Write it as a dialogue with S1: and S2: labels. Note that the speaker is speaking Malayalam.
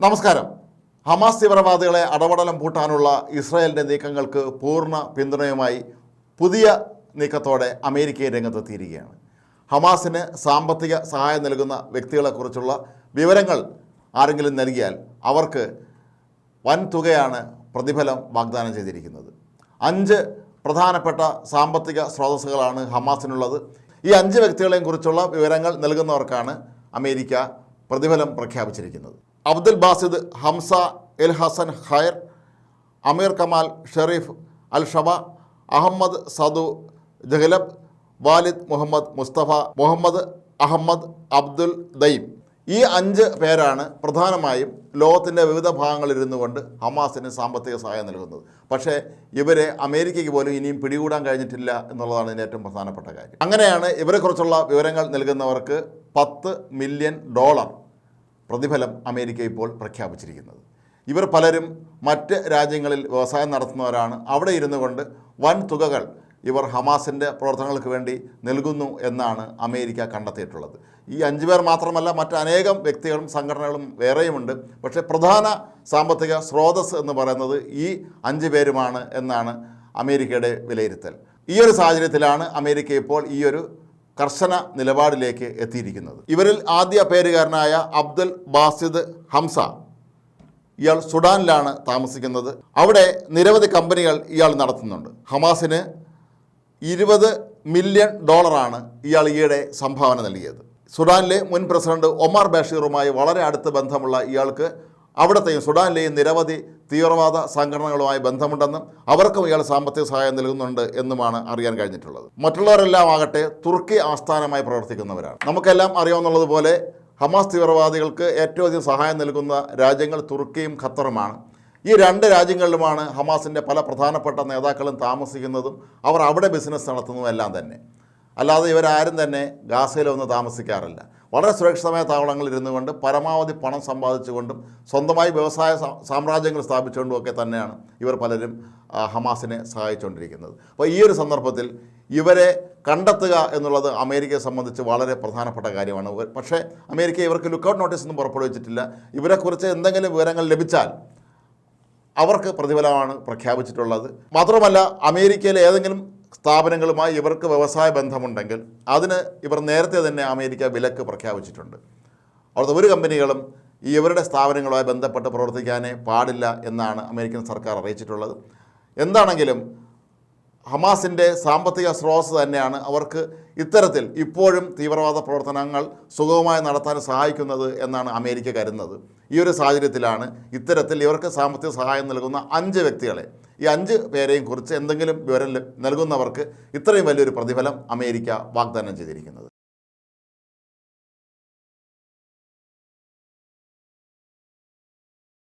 S1: നമസ്കാരം. ഹമാസ് തീവ്രവാദികളെ അടപടലം പൂട്ടാനുള്ള ഇസ്രായേലിന്റെ നീക്കങ്ങൾക്ക് പൂർണ പിന്തുണയുമായി പുതിയ നീക്കത്തോടെ അമേരിക്കയെ രംഗത്തെത്തിയിരിക്കുകയാണ്. ഹമാസിന് സാമ്പത്തിക സഹായം നൽകുന്ന വ്യക്തികളെക്കുറിച്ചുള്ള വിവരങ്ങൾ ആരെങ്കിലും നൽകിയാൽ അവർക്ക് വൻ തുകയാണ് പ്രതിഫലം വാഗ്ദാനം ചെയ്തിരിക്കുന്നത്. അഞ്ച് പ്രധാനപ്പെട്ട സാമ്പത്തിക സ്രോതസ്സുകളാണ് ഹമാസിനുള്ളത്. ഈ അഞ്ച് വ്യക്തികളെയും കുറിച്ചുള്ള വിവരങ്ങൾ നൽകുന്നവർക്കാണ് അമേരിക്ക പ്രതിഫലം പ്രഖ്യാപിച്ചിരിക്കുന്നത്. Abdul Basit Hamza El Hassan Khair Amir Kamal Sharif അൽ ഷബ അഹമ്മദ് സദു ജഹലബ് വാലിദ് മുഹമ്മദ് മുസ്തഫ മുഹമ്മദ് അഹമ്മദ് അബ്ദുൽ ദയിം ഈ അഞ്ച് പേരാണ് പ്രധാനമായും ലോകത്തിന്റെ വിവിധ ഭാഗങ്ങളിലിരുന്നു കൊണ്ട് ഹമാസിന് സാമ്പത്തിക സഹായം നൽകുന്നത്. പക്ഷേ ഇവരെ അമേരിക്കയ്ക്ക് പോലും ഇനിയും പിടികൂടാൻ കഴിഞ്ഞിട്ടില്ല എന്നുള്ളതാണ് ഇതിന്റെ ഏറ്റവും പ്രധാനപ്പെട്ട കാര്യം. അങ്ങനെയാണ് ഇവരെക്കുറിച്ചുള്ള വിവരങ്ങൾ നൽകുന്നവർക്ക് പത്ത് മില്യൺ ഡോളർ പ്രതിഫലം അമേരിക്ക ഇപ്പോൾ പ്രഖ്യാപിച്ചിരിക്കുന്നത്. ഇവർ പലരും മറ്റ് രാജ്യങ്ങളിൽ വ്യവസായം നടത്തുന്നവരാണ്. അവിടെ ഇരുന്നു കൊണ്ട് വൻ തുകകൾ ഇവർ ഹമാസിന്റെ പ്രവർത്തനങ്ങൾക്ക് വേണ്ടി നൽകുന്നു എന്നാണ് അമേരിക്ക കണ്ടെത്തിയിട്ടുള്ളത്. ഈ അഞ്ചു പേർ മാത്രമല്ല മറ്റനേകം വ്യക്തികളും സംഘടനകളും വേറെയുമുണ്ട്. പക്ഷേ പ്രധാന സാമ്പത്തിക സ്രോതസ് എന്ന് പറയുന്നത് ഈ അഞ്ച് പേരുമാണ് എന്നാണ് അമേരിക്കയുടെ വിലയിരുത്തൽ. ഈ ഒരു സാഹചര്യത്തിലാണ് അമേരിക്ക ഇപ്പോൾ ഈ ഒരു കർശന നിലപാടിലേക്ക് എത്തിയിരിക്കുന്നത്. ഇവരിൽ ആദ്യ പേരുകാരനായ അബ്ദുൽ ബാസിദ് ഹംസ ഇയാൾ സുഡാനിലാണ് താമസിക്കുന്നത്. അവിടെ നിരവധി കമ്പനികൾ ഇയാൾ നടത്തുന്നുണ്ട്. ഹമാസിന് ഇരുപത് മില്യൺ ഡോളറാണ് ഇയാൾ ഈയിടെ സംഭാവന നൽകിയത്. സുഡാനിലെ മുൻ പ്രസിഡന്റ് ഒമാർ ബഷീറുമായി വളരെ അടുത്ത ബന്ധമുള്ള ഇയാൾക്ക് അവിടത്തെയും സുഡാനിലെയും നിരവധി തീവ്രവാദ സംഘടനകളുമായി ബന്ധമുണ്ടെന്നും അവർക്കും ഇയാൾ സാമ്പത്തിക സഹായം നൽകുന്നുണ്ട് എന്നുമാണ് അറിയാൻ കഴിഞ്ഞിട്ടുള്ളത്. മറ്റുള്ളവരെല്ലാം ആകട്ടെ തുർക്കി ആസ്ഥാനമായി പ്രവർത്തിക്കുന്നവരാണ്. നമുക്കെല്ലാം അറിയാവുന്നതുപോലെ ഹമാസ് തീവ്രവാദികൾക്ക് ഏറ്റവും അധികം സഹായം നൽകുന്ന രാജ്യങ്ങൾ തുർക്കിയും ഖത്തറുമാണ്. ഈ രണ്ട് രാജ്യങ്ങളിലുമാണ് ഹമാസിന്റെ പല പ്രധാനപ്പെട്ട നേതാക്കളും താമസിക്കുന്നതും അവർ അവിടെ ബിസിനസ് നടത്തുന്നതും എല്ലാം തന്നെ. അല്ലാതെ ഇവരാരും തന്നെ ഗാസയിലൊന്നും താമസിക്കാറില്ല. വളരെ സുരക്ഷിതമായ താവളങ്ങളിൽ ഇരുന്നു കൊണ്ട് പരമാവധി പണം സമ്പാദിച്ചുകൊണ്ടും സ്വന്തമായി വ്യവസായ സാമ്രാജ്യങ്ങൾ സ്ഥാപിച്ചുകൊണ്ടും ഒക്കെ തന്നെയാണ് ഇവർ പലരും ഹമാസിനെ സഹായിച്ചുകൊണ്ടിരിക്കുന്നത്. അപ്പോൾ ഈ ഒരു സന്ദർഭത്തിൽ ഇവരെ കണ്ടെത്തുക എന്നുള്ളത് അമേരിക്കയെ സംബന്ധിച്ച് വളരെ പ്രധാനപ്പെട്ട കാര്യമാണ്. പക്ഷേ അമേരിക്ക ഇവർക്ക് ലുക്കൗട്ട് നോട്ടീസ് ഒന്നും പുറപ്പെടുവിച്ചിട്ടില്ല. ഇവരെക്കുറിച്ച് എന്തെങ്കിലും വിവരങ്ങൾ ലഭിച്ചാൽ അവർക്ക് പ്രതിഫലമാണ് പ്രഖ്യാപിച്ചിട്ടുള്ളത്. മാത്രമല്ല അമേരിക്കയിലെ ഏതെങ്കിലും സ്ഥാപനങ്ങളുമായി ഇവർക്ക് വ്യവസായ ബന്ധമുണ്ടെങ്കിൽ അതിന് ഇവർ നേരത്തെ തന്നെ അമേരിക്ക വിലക്ക് പ്രഖ്യാപിച്ചിട്ടുണ്ട്. അവിടുത്തെ ഒരു കമ്പനികളും ഈ ഇവരുടെ സ്ഥാപനങ്ങളുമായി ബന്ധപ്പെട്ട് പ്രവർത്തിക്കാനേ പാടില്ല എന്നാണ് അമേരിക്കൻ സർക്കാർ അറിയിച്ചിട്ടുള്ളത്. എന്താണെങ്കിലും ഹമാസിന്റെ സാമ്പത്തിക സ്രോതസ് തന്നെയാണ് അവർക്ക് ഇത്തരത്തിൽ ഇപ്പോഴും തീവ്രവാദ പ്രവർത്തനങ്ങൾ സുഗമമായി നടത്താൻ സഹായിക്കുന്നത് എന്നാണ് അമേരിക്ക കരുതുന്നത്. ഈ ഒരു സാഹചര്യത്തിലാണ് ഇത്തരത്തിൽ ഇവർക്ക് സാമ്പത്തിക സഹായം നൽകുന്ന അഞ്ച് വ്യക്തികളെ ഈ അഞ്ച് പേരെയും കുറിച്ച് എന്തെങ്കിലും വിവരം നൽകുന്നവർക്ക് ഇത്രയും വലിയൊരു പ്രതിഫലം അമേരിക്ക വാഗ്ദാനം ചെയ്തിരിക്കുന്നത്.